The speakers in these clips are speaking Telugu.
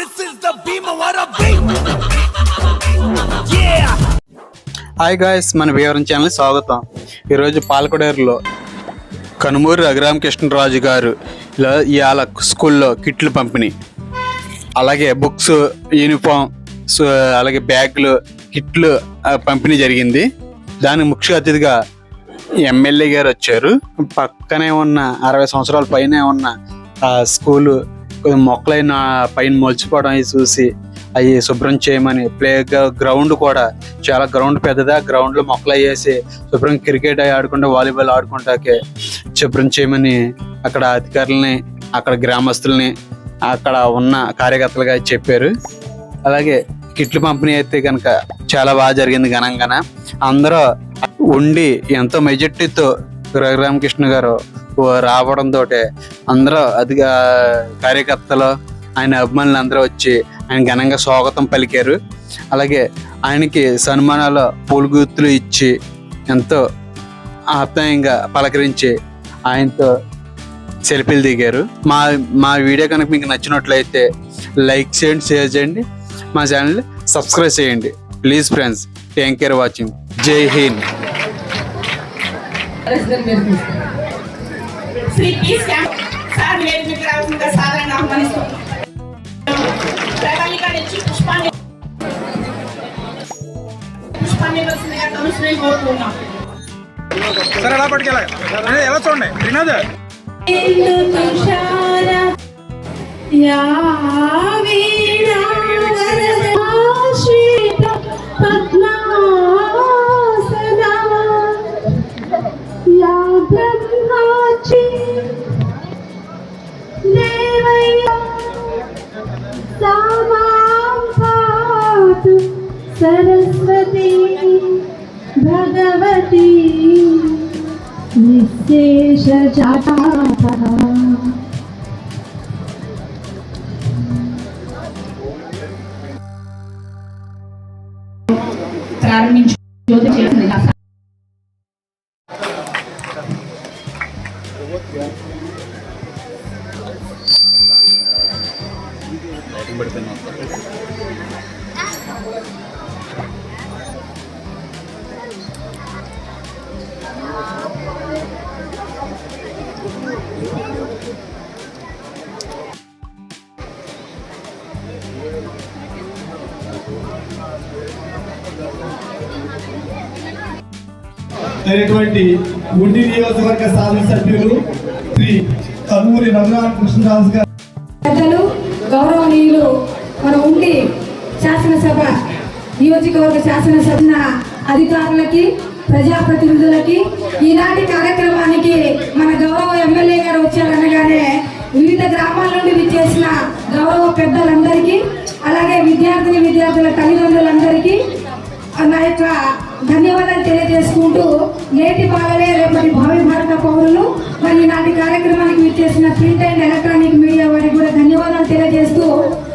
This is the Bhimavara. Yeah. Hi guys మన వివరం ఛానల్ స్వాగతం ఈరోజు పాలకొడేరులో కనుమూరి రఘురామకృష్ణరాజు గారు ఇలా ఇవాళ స్కూల్లో కిట్లు పంపిణీ అలాగే బుక్స్ యూనిఫామ్ సో అలాగే బ్యాగులు కిట్లు పంపిణీ జరిగింది దానికి ముఖ్య అతిథిగా ఎమ్మెల్యే గారు వచ్చారు పక్కనే ఉన్న అరవై సంవత్సరాల పైన ఉన్న ఆ స్కూలు మొక్కలైన పైన మొలిచిపోవడం అవి చూసి అవి శుభ్రం చేయమని ప్లే గ్రౌండ్ కూడా చాలా గ్రౌండ్ పెద్దదా గ్రౌండ్లో మొక్కలు అయ్యేసి శుభ్రం క్రికెట్ అవి ఆడుకుంటూ వాలీబాల్ ఆడుకుంటాకే శుభ్రం చేయమని అక్కడ అధికారులని అక్కడ గ్రామస్తుల్ని అక్కడ ఉన్న కార్యకర్తలుగా చెప్పారు. అలాగే కిట్లు పంపిణీ అయితే కనుక చాలా బాగా జరిగింది ఘనంగాన. అందరూ ఉండి ఎంతో మెజార్టీతో రఘురామకృష్ణ గారు రావడంతో అందరూ అధిక కార్యకర్తలు ఆయన అభిమానులు అందరూ వచ్చి ఆయన ఘనంగా స్వాగతం పలికారు. అలాగే ఆయనకి సన్మానాలు పూలగుత్తులు ఇచ్చి ఎంతో ఆప్యాయంగా పలకరించి ఆయనతో సెల్ఫీలు దిగారు. మా మా వీడియో కనుక మీకు నచ్చినట్లయితే లైక్ చేయండి షేర్ చేయండి. మా ఛానల్ సబ్స్క్రైబ్ చేయండి. Please friends thank care watching. Jai Hind. Shri P Shyam sir వేదికకి రావాల్సిందిగా సాధారణ ఆహ్వానిస్తున్నాం ప్రణాళిక నుంచి పుష్పాన్ని పుష్పాన్ని ఇవ్వాల్సిందిగా కమిషనర్ కోరుతున్నాం సరే ఎలా పట్టుకెళ్ళాలి ఎలా చూడండి వినోద్ యా భగవతి నిశేష ప్రారంభించు. జ్యోతి చేసింది అయినటువంటి ఉండి నియోజకవర్గ శాసనసభ్యులు శ్రీ కల్లూరి రఘురామ కృష్ణదాస్ గారు. పెద్దలు గౌరవనీయులు మన ఉండి శాసనసభ నియోజకవర్గ శాసనసభ అధికారులకి ప్రజాప్రతినిధులకి ఈనాటి కార్యక్రమానికి మన గౌరవ ఎమ్మెల్యే గారు వచ్చారనగానే వివిధ గ్రామాల నుండి విచ్చేసిన గౌరవ పెద్దలందరికీ అలాగే విద్యార్థిని విద్యార్థుల తల్లిదండ్రులందరికీ నా యొక్క ధన్యవాదాలు తెలియజేసుకుంటూ నేటి బాగలే రేపటి భావి భారత పౌరులు మరి ఈనాటి కార్యక్రమానికి విచ్చేసిన ప్రింట్ అండ్ ఎలక్ట్రానిక్ మీడియా వారికి కూడా ధన్యవాదాలు తెలియజేస్తూ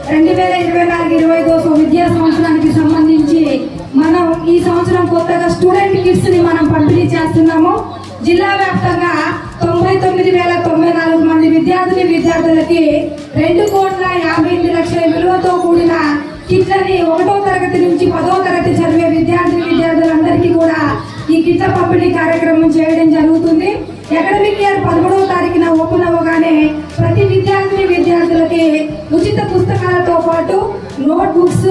రెండు వేల ఇరవై నాలుగు ఇరవై ఐదో విద్యా సంవత్సరానికి సంబంధించి మనం ఈ సంవత్సరం కొత్తగా స్టూడెంట్ కిట్స్ని మనం పంపిణీ చేస్తున్నాము. జిల్లా వ్యాప్తంగా తొంభై తొమ్మిది వేల తొంభై నాలుగు మంది విద్యార్థిని విద్యార్థులకి రెండు కోట్ల యాభై ఎనిమిది లక్షల విలువతో కూడిన కిట్లని ఒకటో తరగతి నుంచి పదో తరగతి చదివే కిట్ల పంపిణీ కార్యక్రమం చేయడం జరుగుతుంది. అకాడమిక్ ఇయర్ పదమూడవ తారీఖున ఓపెన్ అవ్వగానే ప్రతి విద్యార్థిని విద్యార్థులకి ఉచిత పుస్తకాలతో పాటు నోట్ బుక్స్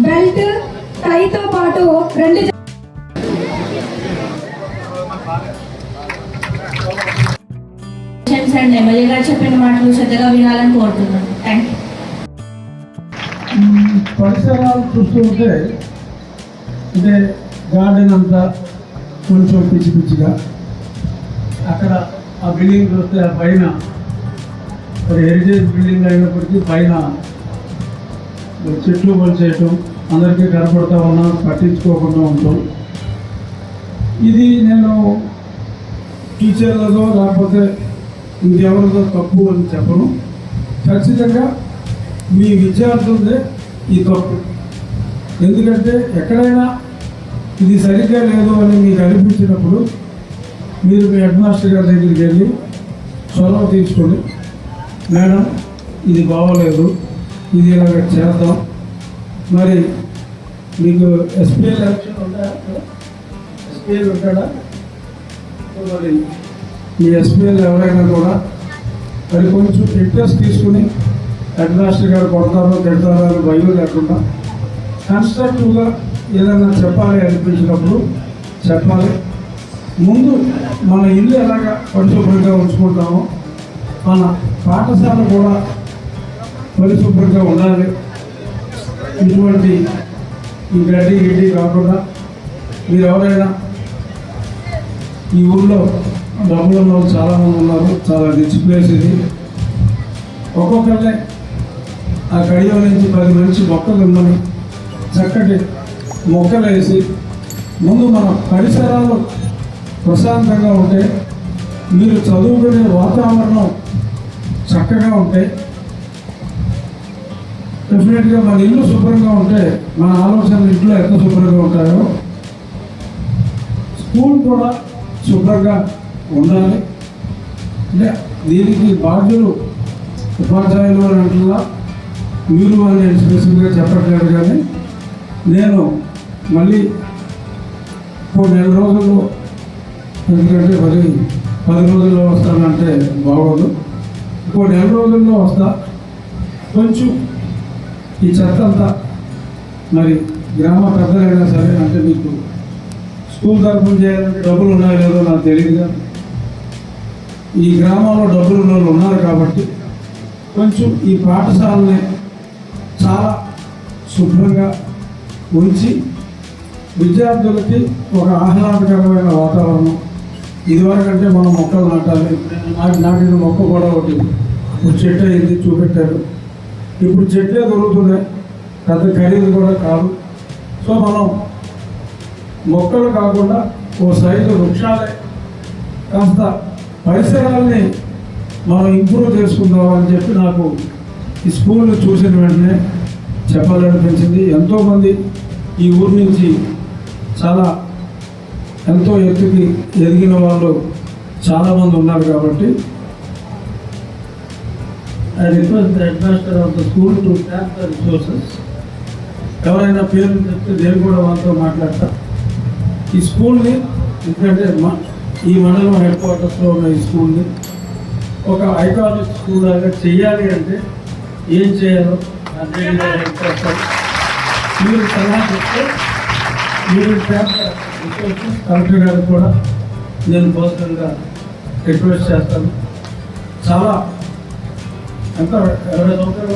బెల్ట్ టైతో పాటు రెండు జ- అండ్. ఎమ్మెల్యే గారు చెప్పిన మాటలు శ్రద్ధగా వినాలని కోరుతున్నాను. థ్యాంక్ యూ పరిసరాలు చూస్తుంటే అంటే గార్డెన్ అంతా కొంచెం పిచ్చి పిచ్చిగా. అక్కడ ఆ బిల్డింగ్ చూస్తే ఆ పైన ఒక హెరిటేజ్ బిల్డింగ్ అయినప్పటికీ పైన చెట్లు పనిచేయటం అందరికీ కనపడతా ఉన్నా పట్టించుకోకుండా ఉంటాం. ఇది నేను టీచర్లతో లేకపోతే ఇంకెవరితో తప్పు అని చెప్పను. ఖచ్చితంగా మీ విద్యార్థులదే ఈ తప్పు. ఎందుకంటే ఎక్కడైనా ఇది సరిగ్గా లేదు అని మీకు అనిపించినప్పుడు మీరు మీ హెడ్ మాస్టర్ గారి దగ్గరికి వెళ్ళి చొరవ తీసుకొని మేడం ఇది బాగోలేదు. ఇది ఇలాగ చేద్దాం. మరి మీకు ఎస్పీఎల్ ఎలక్షన్ ఉంటాయా ఎస్పీఎల్ ఉంటాడా? మరి మీ ఎస్పీఎల్ ఎవరైనా కూడా మరి కొంచెం ఇంట్రెస్ట్ తీసుకుని హెడ్ మాస్టర్ గారు కొడతారో తిడతారో అని భయం లేకుండా కన్స్ట్రక్టివ్గా ఏదైనా చెప్పాలి అనిపించినప్పుడు చెప్పాలి. ముందు మన ఇల్లు ఎలాగ పరిశుభ్రంగా ఉంచుకుంటామో మన పాఠశాల కూడా పరిశుభ్రంగా ఉండాలి. ఇటువంటి ఈ గడ్డి గిడ్డి కాకుండా మీరు ఎవరైనా ఈ ఊళ్ళో డబ్బులు ఉన్న వాళ్ళు చాలామంది ఉన్నారు చాలా రిచ్ ప్లేస్ ఇది. ఒక్కొక్కరినే ఆ కడియం నుంచి పది మంచి మొక్కలు ఇమ్మని చక్కటి మొక్కలు వేసి ముందు మన పరిసరాలు ప్రశాంతంగా ఉంటే మీరు చదువుకునే వాతావరణం చక్కగా ఉంటే డెఫినెట్గా మన ఇల్లు శుభ్రంగా ఉంటే మన ఆలోచనలు ఇంట్లో ఎంత శుభ్రంగా ఉంటాయో స్కూల్ కూడా శుభ్రంగా ఉండాలి. అంటే దీనికి బాధ్యులు ఉపాధ్యాయులు అని అంటున్నా. మీరు అని స్పెసిఫిక్గా చెప్పట్లేదు కానీ నేను మళ్ళీ ఇంకో నెల రోజుల్లో ఎందుకంటే మరి పది రోజుల్లో వస్తానంటే బాగోదు. ఇంకో నెల రోజుల్లో వస్తా. కొంచెం ఈ చెత్త అంతా మరి గ్రామ పెద్దలైనా సరే అంటే మీకు స్కూల్ తరఫున చేయాలంటే డబ్బులు ఉన్నాయో లేదో నాకు తెలియదు ఈ గ్రామంలో డబ్బులు ఉన్న వాళ్ళు ఉన్నారు కాబట్టి కొంచెం ఈ పాఠశాలని చాలా శుభ్రంగా ఉంచి విద్యార్థులకి ఒక ఆహ్లాదకరమైన వాతావరణం. ఇదివరకంటే మనం మొక్కలు నాటాలి. నాటి నాటిన మొక్క కూడా ఒకటి. ఇప్పుడు చెట్టు అయింది చూపెట్టారు. ఇప్పుడు చెట్లే దొరుకుతున్నాయి. పెద్ద ఖరీదు కూడా కాదు. సో మనం మొక్కలు కాకుండా ఓ సైజు వృక్షాలే. కాస్త పరిసరాల్ని మనం ఇంప్రూవ్ చేసుకుందాం అని చెప్పి నాకు ఈ స్కూల్ని చూసిన వెంటనే చెప్పాలనిపించింది. ఎంతోమంది ఈ ఊరి నుంచి చాలా ఎంతో ఎత్తుకి ఎదిగిన వాళ్ళు చాలామంది ఉన్నారు కాబట్టి. I request the head master of the school to tap the resources ఎవరైనా పేర్లు చెప్తే నేను కూడా వాళ్ళతో మాట్లాడతా. ఈ స్కూల్ని ఎందుకంటే ఈ మండలం హెడ్ క్వార్టర్స్లో ఉన్న ఈ స్కూల్ని ఒక ఐకానిక్ స్కూల్ లాగా చెయ్యాలి అంటే ఏం చేయాలో క్వార్టర్ మీరు సలహా చెప్తే కలెక్టర్ గారికి కూడా నేను పర్సనల్గా రిక్వెస్ట్ చేస్తాను. చాలా ఎంత ఇరవై సంవత్సరాలు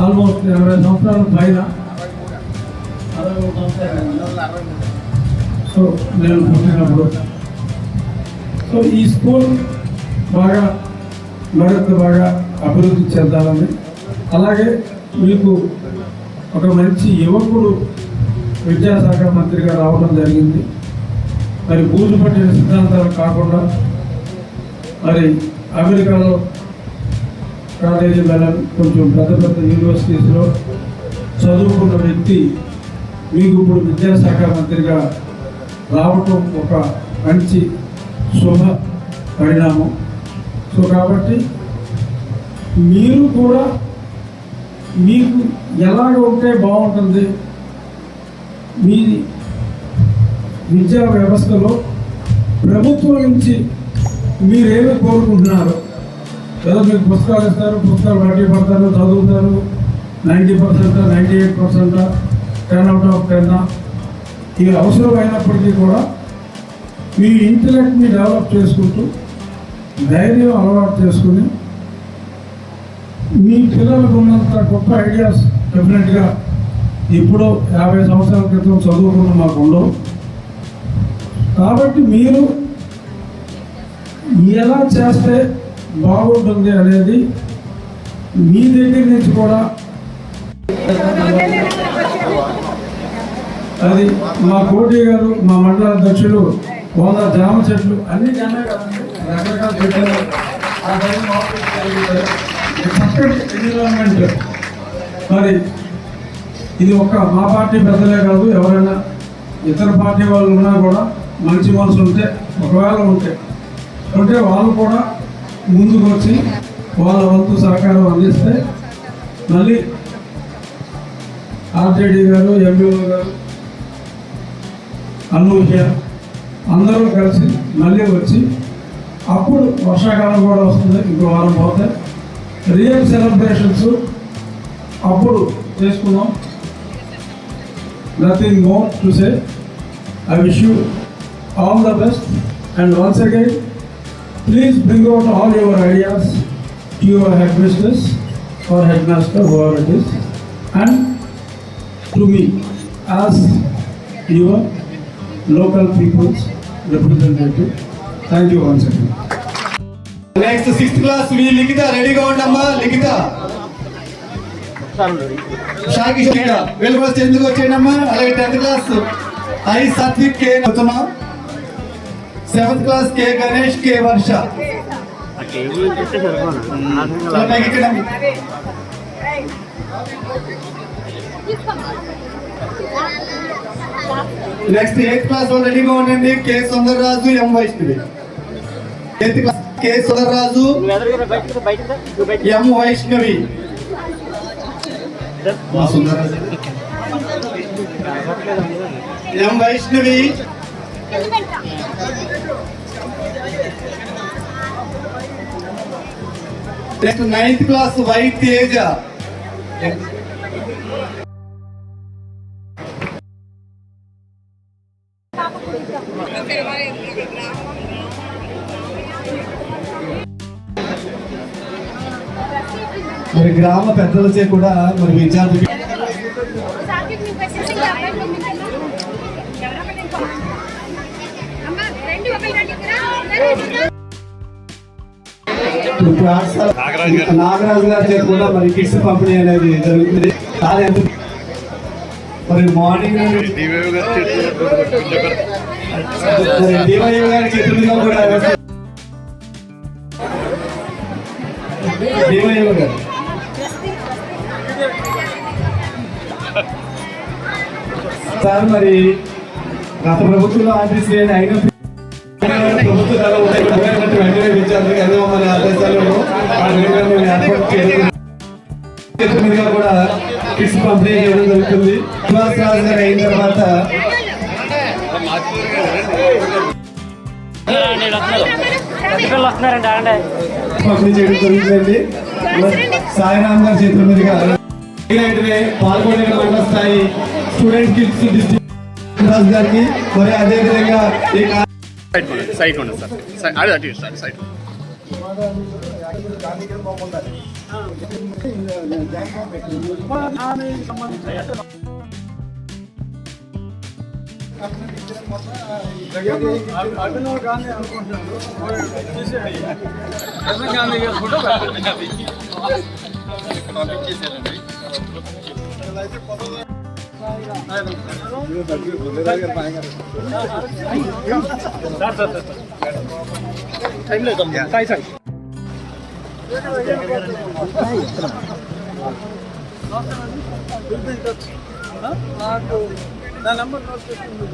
ఆల్మోస్ట్ ఇరవై సంవత్సరాల పైన. సో నేను పుట్టినప్పుడు. సో ఈ స్కూల్ బాగా మరింత బాగా అభివృద్ధి చెందాలని. అలాగే మీకు ఒక మంచి యువకుడు విద్యాశాఖ మంత్రిగా రావడం జరిగింది. మరి బూజు పట్టిన సిద్ధాంతాలు కాకుండా మరి అమెరికాలో కాలేజీ వెళ్ళాలి కొంచెం పెద్ద పెద్ద యూనివర్సిటీస్లో చదువుకున్న వ్యక్తి మీకు ఇప్పుడు విద్యాశాఖ మంత్రిగా రావటం ఒక మంచి శుభ పరిణామం. సో కాబట్టి మీరు కూడా మీకు ఎలాగ ఉంటే బాగుంటుంది? మీ విద్యా వ్యవస్థలో ప్రభుత్వం నుంచి మీరేమి కోరుకుంటున్నారు? ఏదో మీకు పుస్తకాలు ఇస్తారు పుస్తకాలు బట్టి పడతారు చదువుతారు. Ninety percent ninety eight percent ten out of ten ఇవి అవసరమైనప్పటికీ కూడా మీ ఇంటలెక్ట్ని డెవలప్ చేసుకుంటూ ధైర్యం అలవాటు చేసుకుని మీ పిల్లలకు ఉన్నంత గొప్ప ఐడియాస్ డెఫినెట్గా ఇప్పుడు యాభై సంవత్సరాల క్రితం చదువుకున్న మాకు ఉండవు. కాబట్టి మీరు ఎలా చేస్తే బాగుంటుంది అనేది మీ దగ్గర నుంచి కూడా అది మా కోటి గారు మా మండల అధ్యక్షులు వంద జామ చెట్లు అన్ని రకరకాల చెట్లు ఆ టైం ఎన్విరాన్మెంట్ మరి ఇది ఒక మా పార్టీ పెద్దలే కాదు ఎవరైనా ఇతర పార్టీ వాళ్ళు ఉన్నా కూడా మంచి మనసు ఉంటే ఒకవేళ ఉంటే ఉంటే వాళ్ళు కూడా ముందుకు వచ్చి వాళ్ళ వంతు సహకారం అందిస్తే మళ్ళీ ఆర్జేడీ గారు ఎంబీఓ గారు అనూహ్య అందరూ కలిసి మళ్ళీ వచ్చి అప్పుడు వర్షాకాలం కూడా వస్తుంది ఇంకో వారం పోతే రియల్ సెలబ్రేషన్స్ అప్పుడు చేసుకుందాం nothing more to say I wish you all the best and once again please bring out all your ideas to your head mistress or head master whoever it is and to me as your local people's representative thank you once again next sixth class మీ లిఖిత రెడీగా ఉండమ్మా లిఖిత. వీళ్ళు ఎందుకు వచ్చేయండమ్మా అలాగే tenth class I Satvik K అవుతున్నాం seventh class K Ganesh K Varsha. Next eighth class వాళ్ళు రెడీగా ఉండండి K Sundarraju M Vaishnavi. Tenth class K Sundarraju M Vaishnavi. M Vaishnavi. Next ninth class Y Teja గ్రామ పెద్దలచే కూడా మరి విద్యార్థి నాగరాజు గారి. చేత కూడా మరి కిట్స్ పంపిణీ అనేది జరుగుతుంది. మరి మార్నింగ్ డివైఓ గారి చేతుల్లో కూడా డివైఓ గారు. సార్ మరి గత ప్రభుత్వంలో ఆర్టీసీ లేని అయిన ప్రభుత్వ ఆ కూడా కిట్స్ పంపిణీ చేయడం జరుగుతుంది. శ్రీనివాస్ రాజు గారు అయిన తర్వాత పంపిణీ చేయడం జరుగుతుంది. సాయిరామ్ గారి చేతుల మీదుగా. పాల్గొనే మండల స్థాయి స్టూడెంట్ కిడ్స్ డిస్ట్రిక్ట్ రాజు గారికి మరి అదేవిధంగా ఈ సైట్ ఉండదు సార్ అదే అటు సార్. సైట్ అభినవ్ గాంధీ అనుకుంటున్నాను అభినవ్ గాంధీ ఫోటో పెట్టండి. నాకు నా నెంబర్ నోట్ చేసుకుని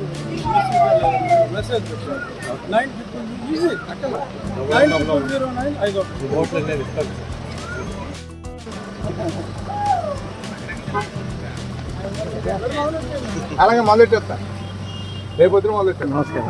మెసేజ్ పెట్టాను నైన్ ఫిఫ్టీ ఈజీ అక్కడ నైన్ ఫిఫ్టీ జీరో నైన్ ఐదు అలాగే మొదలెట్టేస్తా రేపు పొద్దున మొదలెట్టాను నమస్కారం.